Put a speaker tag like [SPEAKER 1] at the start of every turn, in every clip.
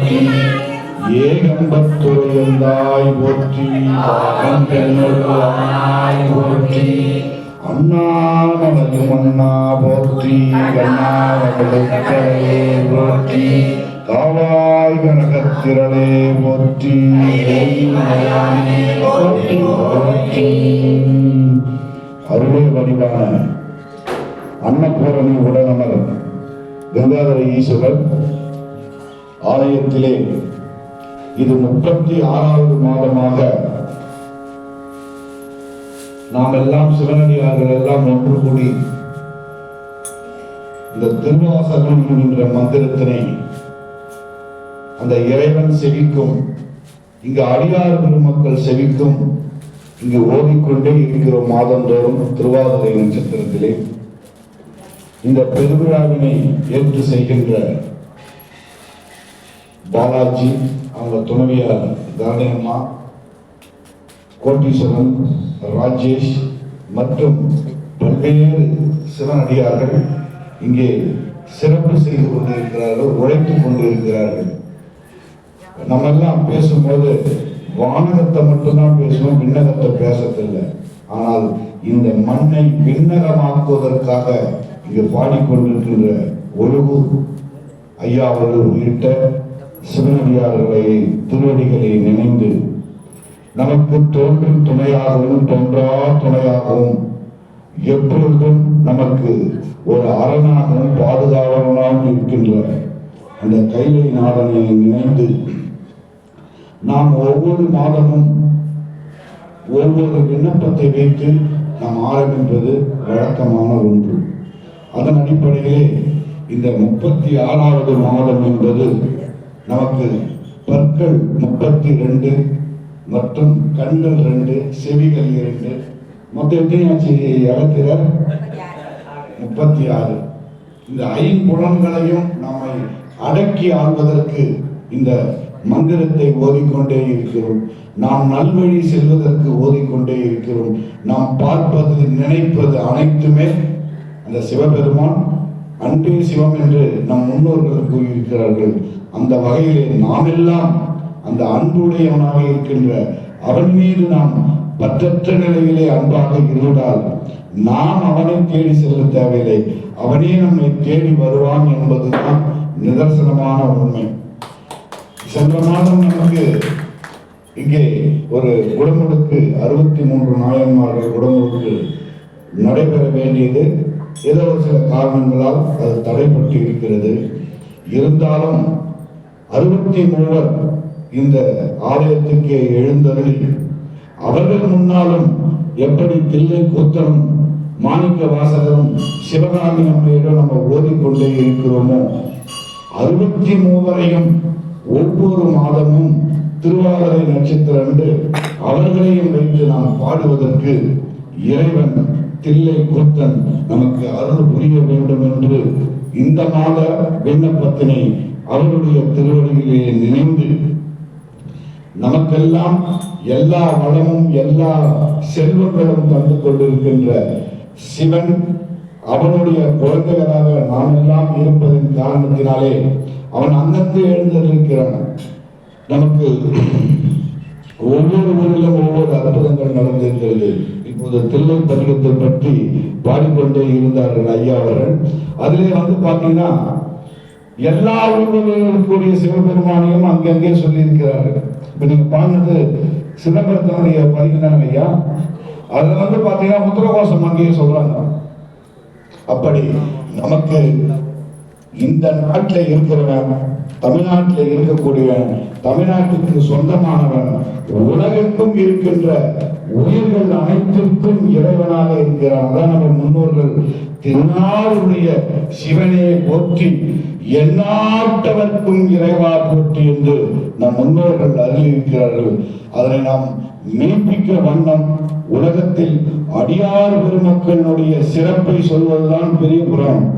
[SPEAKER 1] போற்றி ஏகம்பத்துறையந்தாய் போற்றி.
[SPEAKER 2] போற்றி
[SPEAKER 1] அண்ணாமலையும் அண்ணா போற்றி அண்ணாமலையே போற்றி. காவாய் கனகத்திரளே போற்றி.
[SPEAKER 2] மலையானே போற்றி. போற்றி.
[SPEAKER 1] அருளே வடிவான அன்னபூரணி உடனமர் கங்காதர ஈஸ்வரர் ஆலயத்திலே இது முப்பத்தி ஆறாவது மாதமாக நாம் எல்லாம் சிவனடியார்கள் எல்லாம் ஒன்று கூடி இந்த திருவாசகம் என்கின்ற மந்திரத்தினை அந்த இறைவன் செவிக்கும் இங்கு அடியார் பெருமக்கள் செவிக்கும் இங்கு ஓதிக்கொண்டே இருக்கிறோம் மாதந்தோறும் திருவாதிரை நட்சத்திரத்திலே இந்த பெருவிழாவினை ஏற்று செய்கின்ற பாலாஜி அவங்க துணைவியார் அம்மா கோட்டீஸ்வரன் ராஜேஷ் மற்றும் பல்வேறு சிவனடியார்கள் இங்கே சிறப்பு செய்து கொண்டிருக்கிறார்கள் உழைத்துக் கொண்டிருக்கிறார்கள். நம்ம எல்லாம் பேசும்போது வானகத்தை மட்டும்தான் பேசுவோம் விண்ணகத்தை பேசத்தில்லை. ஆனால் இந்த மண்ணை விண்ணகமாக்குவதற்காக இங்கு பாடிக்கொண்டிருக்கின்ற ஒழுகு ஐயா அவர்கள் உள்ளிட்ட சிவனடியார்களை திருவடிகளை நினைந்து நமக்கு தோன்றும் துணையாகவும் தோன்றா துணையாகவும் எப்பொழுதும் நமக்கு ஒரு அரணாகவும் பாதுகாவலனாகவும் இருக்கின்ற அந்த கைலை நாடனை நினைந்து நாம் ஒவ்வொரு மாதமும் ஒவ்வொரு விண்ணப்பத்தை வைத்து நாம் ஆரம்பிப்பது வழக்கமான ஒன்று. அதன் அடிப்படையிலே இந்த முப்பத்தி ஆறாவது மாதம் என்பது நமக்கு பற்கள் முப்பத்தி ரெண்டு மற்றும் கண்கள் ரெண்டு செவிகள் இரண்டு. மொத்தம் எத்தனை ஆச்சு? முப்பத்தி ஆறு. இந்த ஐம்புலன்களையும் நம்மை அடக்கி ஆள்வதற்கு இந்த மந்திரத்தை ஓதிக்கொண்டே இருக்கிறோம். நாம் நல்வழி செல்வதற்கு ஓதிக்கொண்டே இருக்கிறோம். நாம் பார்ப்பது நினைப்பது அனைத்துமே அந்த சிவபெருமான் அன்பே சிவம் என்று நம் முன்னோர்கள் கூறியிருக்கிறார்கள். அந்த வகையிலே நாம் எல்லாம் அந்த அன்புடையவனாக இருக்கின்ற அவன் மீது நாம் பற்றற்ற நிலையிலே அன்பாக இருந்தால் நாம் அவனை தேடி செல்ல தேவையில்லை. அவனே நம்மை தேடி வருவான் என்பதுதான் நிதர்சனமான உண்மை. சென்ற மாதம் நமக்கு இங்கே ஒரு குடமுழுக்கு அறுபத்தி மூன்று நாயன்மார்கள் குடமுழுக்கு நடைபெற வேண்டியது. ஏதோ ஒரு சில காரணங்களால் அது தடைப்பட்டு இருக்கிறது. இருந்தாலும் அறுபத்தி மூவர் இந்த ஆலயத்துக்கு எழுந்தருளி அவர்கள் முன்னாலும் எப்படி தில்லை கூத்தனும் மாணிக்க வாசகரும் சிவகாமி அம்மையிடம் நம்ம ஓதிக்கொண்டே இருக்கிறோமோ அறுபத்தி மூவரையும் ஒவ்வொரு மாதமும் திருவாரரை நட்சத்திரம் என்று அவர்களையும் வைத்து நாம் பாடுவதற்கு இறைவன் தில்லை கூத்தன் நமக்கு அருள் புரிய வேண்டும் என்று இந்த மாத விண்ணப்பத்தினை அவருடைய திருவடியிலே நினைந்து நமக்கெல்லாம் எல்லா வளமும் எல்லா செல்வங்களும் தந்து கொண்டிருக்கின்ற சிவன் அவனுடைய குழந்தைகளாக நாம் எல்லாம் இருப்பதன் காரணத்தினாலே அவன் அங்கங்கே எழுந்திருக்கிறான். நமக்கு ஒவ்வொரு ஊரிலும் ஒவ்வொரு அற்புதங்கள் நடந்திருக்கிறது. இப்போது தில்லை பதிகத்தை பற்றி பாடிக்கொண்டே இருந்தார்கள் ஐயா அவர்கள். அதிலே வந்து பார்த்தீங்கன்னா எல்லா ஊர்களிலும் இருக்கக்கூடிய சிவபெருமானையும் அங்கங்கே சொல்லியிருக்கிறார்கள். இப்ப நீங்க பாடினது சிதம்பரத்தினுடைய பதிகம்தான் ஐயா அதுல வந்து பார்த்தீங்கன்னா முத்திரகோஷம் அங்கேயே சொல்றாங்க. அப்படி நமக்கு இந்த நாட்டில் இருக்கிறவன் தமிழ்நாட்டில் இருக்கக்கூடியவன் தமிழ்நாட்டுக்கு சொந்தமானவன் உலகெங்கும் இருக்கின்ற உயிர்கள் அனைத்திற்கும் இறைவனாக இருக்கிறான். அதான் நம்ம முன்னோர்கள் திருநாளுடைய சிவனே போற்றி எல்லாட்டவர்க்கும் இறைவா போற்றி என்று நம் முன்னோர்கள் அறிவிக்கிறார்கள். அதனை நாம் மெய்ப்பிக்க வண்ணம் உலகத்தில் அடியார் பெருமக்களுடைய சிறப்பை சொல்வதுதான் பெரிய புராணம்.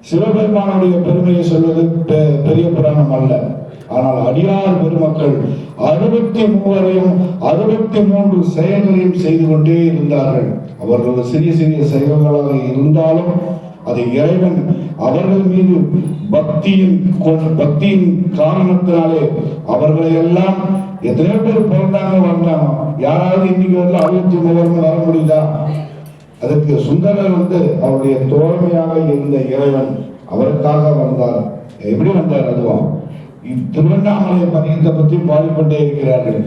[SPEAKER 1] சிவபெருமானுடைய பெருமையை சொல்வது பெ- பெரிய புராணம் அல்ல. ஆனால் அடியார் பெருமக்கள் அறுபத்தி மூவரையும் அறுபத்தி மூன்று செயல்களையும் செய்து கொண்டே இருந்தார்கள். அவர்கள் சிறிய சிறிய செயல்களாக இருந்தாலும் அது இறைவன் அவர்கள் மீது பக்தியின் பக்தியின் காரணத்தினாலே அவர்களை எல்லாம் எத்தனையோ பேர் பிறந்தாங்க வந்தாங்க யாராவது இன்னைக்கு வந்து அறுபத்தி மூணு வர முடியுதா? அதுக்கு சுந்தரர் வந்து அவருடைய தோழமையாக இருந்த இறைவன் அவருக்காக வந்தார். எப்படி வந்தார் அதுவா? திருவண்ணாமலை பதியத்தை பற்றி பாடிக்கொண்டே இருக்கிறார்கள்.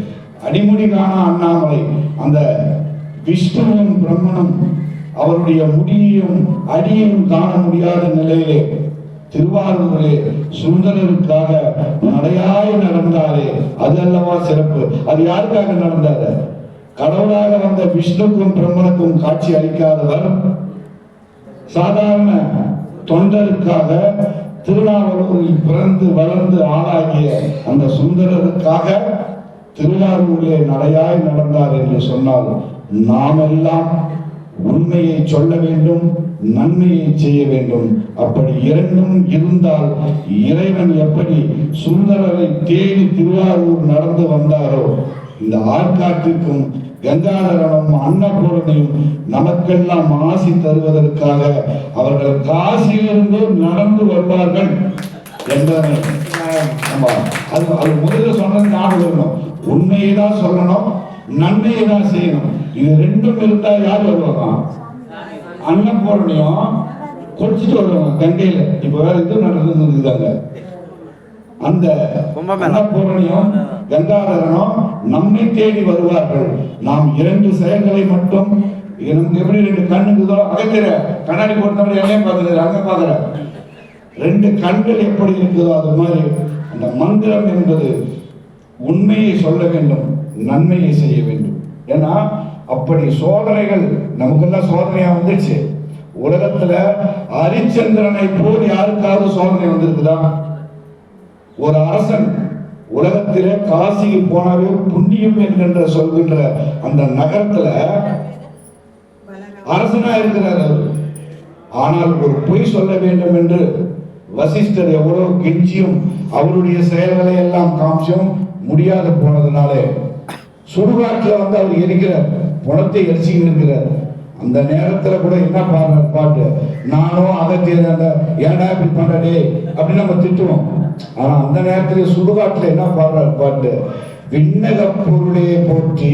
[SPEAKER 1] அடிமுடி காண அண்ணாமலை அந்த விஷ்ணுவும் பிரம்மனும் அவருடைய முடியையும் அடியையும் காண முடியாத நிலையிலே திருவாரூரிலே சுந்தரருக்காக நடையாய் நடந்தாரே. அது அல்லவா சிறப்பு? அது யாருக்காக நடந்தாரு? கடவுளாக வந்த விஷ்ணுக்கும் பிரம்மனுக்கும் காட்சி அளிக்காதவர் சாதாரண தொண்டருக்காக திருநாவலூரில் பிறந்து வளர்ந்து ஆளாகிய அந்த சுந்தரருக்காக திருவாரூரிலே நடையாய் நடந்தார் என்று சொன்னால் நாம் எல்லாம் உண்மையை சொல்ல வேண்டும் நன்மையை செய்ய வேண்டும். அப்படி இரண்டும் இருந்தால் இறைவன் எப்படி சுந்தரரை தேடி திருவாரூர் நடந்து வந்தாரோ இந்த ஆற்காட்டிற்கும் கங்காதரனும் அன்னபூரனையும் நமக்கெல்லாம் ஆசி தருவதற்காக அவர்கள் காசியிலிருந்து நடந்து வருவார்கள் என்பதை அது அது முதல்ல சொன்னது ஞாபகம் உண்மையை தான் சொல்லணும் நன்மையை தான் செய்யணும். இது ரெண்டும் இருந்தா யார் வருவாங்க? அன்னபூரணியும் குடிச்சிட்டு வருவாங்க கங்கையில. இப்ப வேற இது நடந்துருந்தாங்க அந்த அன்னபூரணியும் கங்காதரனும் நம்மை தேடி வருவார்கள். நாம் இரண்டு செயல்களை மட்டும் எனக்கு எப்படி ரெண்டு கண்ணுக்குதோ அகத்திர கண்ணாடி போட்டவரை எங்கேயும் பார்க்கறது அங்க பார்க்கற. ரெண்டு கண்கள் எப்படி இருக்குதோ அது மாதிரி அந்த மந்திரம் என்பது உண்மையை சொல்ல வேண்டும் நன்மையை செய்ய வேண்டும். ஏன்னா அப்படி சோதனைகள் நமக்கெல்லாம் சோதனையா வந்துச்சு உலகத்துல ஹரிச்சந்திரனை போல் யாருக்காவது சோதனை வந்திருக்குதா? ஒரு அரசன் உலகத்திலே காசிக்கு போனாவே புண்ணியம் என்கின்ற சொல்கின்ற அந்த நகரத்துல அரசனா இருக்கிறார் அவர். ஆனால் ஒரு பொய் சொல்ல வேண்டும் என்று வசிஷ்டர் எவ்வளவு கெஞ்சியும் அவருடைய செயல்களை எல்லாம் காமிச்சும் முடியாது போனதுனாலே சுடுகாட்டுல வந்து அவர் இருக்கிறார் குணத்தை எரிச்சிக்கிட்டு இருக்கிறார். அந்த நேரத்துல கூட என்ன பாரு பாட்டு? நானும் அதை அந்த ஏன்டா இப்படி பண்ணடே அப்படின்னு நம்ம திட்டுவோம். ஆனா அந்த நேரத்துல சுடுகாட்டுல என்ன பாடுறாரு பாட்டு? விண்ணக பொருளே போற்றி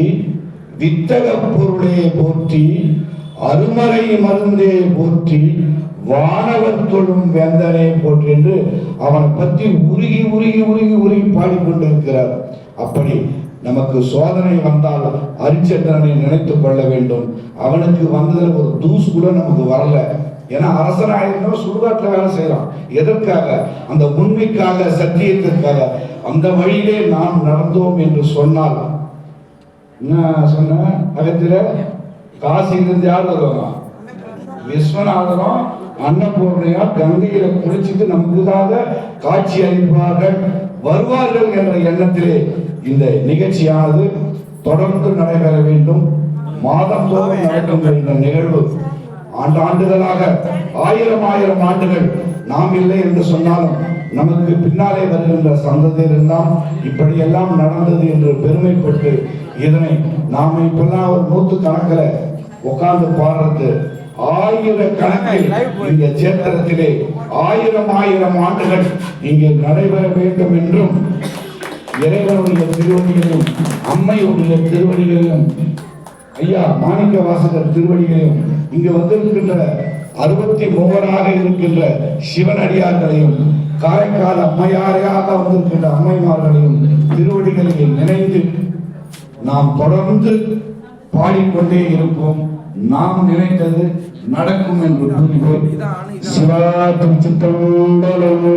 [SPEAKER 1] வித்தக பொருளே போற்றி அருமறை மருந்தே போற்றி வானவர் தொழும் வேந்தனே போற்றி என்று அவனை பற்றி உருகி உருகி உருகி உருகி பாடிக்கொண்டிருக்கிறார். அப்படி நமக்கு சோதனை வந்தால் ஹரிச்சந்திரனை நினைத்துக் கொள்ள வேண்டும். அவனுக்கு வந்ததில் ஒரு தூசு கூட நமக்கு வரல. ஏன்னா அரசனாயிருந்தவன் சுடுகாட்டில் வேலை செய்கிறான். எதற்காக? அந்த உண்மைக்காக சத்தியத்திற்காக. அந்த வழியிலே நாம் நடந்தோம் என்று சொன்னால் என்ன சொன்ன? அகத்தில காசியிலிருந்து யார் வருவாங்க விஸ்வநாதனும் அன்னபூர்ணையா கங்கையில குளிச்சுட்டு நமக்காக காட்சி அளிப்பார்கள். வருவார்கள் என்ற எண்ணத்திலே இந்த நிகழ்ச்சியானது தொடர்ந்து நடைபெற வேண்டும். மாதந்தோறும் நடக்கும் இந்த நிகழ்வு. ஆண்டாண்டுகளாக ஆயிரம் ஆயிரம் ஆண்டுகள் நாம் இல்லை என்று சொன்னாலும் நமக்கு பின்னாலே வருகின்ற சந்ததியர் எல்லாம் இப்படியெல்லாம் நடந்தது என்று பெருமைப்பட்டு இதனை நாம இப்பெல்லாம் ஒரு நூத்து கணக்கில் உட்கார்ந்து பாடுறது. ஆயிரக்கணக்கில் இந்த சேத்திரத்திலே ஆயிரம் ஆயிரம் ஆண்டுகள் இங்கே நடைபெற வேண்டும் என்றும் இறைவனுடைய திருவடிகளையும் அம்மையுடைய திருவடிகளையும் ஐயா மாணிக்க வாசகர் திருவடிகளையும் இங்கு வந்திருக்கின்ற அறுபத்தி மூவராக இருக்கின்ற சிவனடியார்களையும் காரைக்கால் அம்மையாரையாக வந்திருக்கின்ற அம்மைமார்களையும் திருவடிகளையும் நினைந்து நாம் தொடர்ந்து பாடிக்கொண்டே இருப்போம். நாம் நினைத்தது நடக்கும் என்று கூறுவோம் சிவா திருச்சித்தம்பலம்.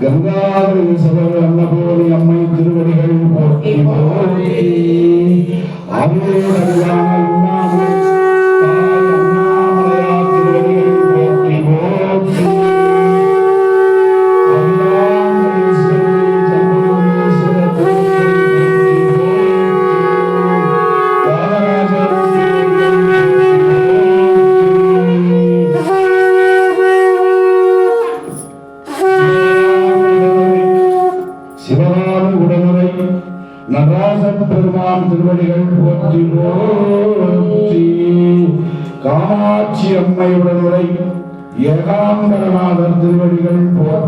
[SPEAKER 1] கங்காதரி அம்மை திருவடிகள் போற்றி போற்றி. அருளறியான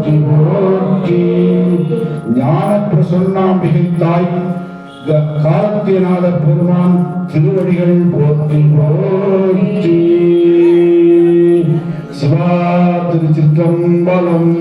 [SPEAKER 1] போற்றி போற்றி ஞான பிரசன்னாம்பிகை தாய் காலத்தியநாத பெருமான் திருவடிகள் போற்றி போற்றி. சிவா திருச்சிற்றம்பலம்.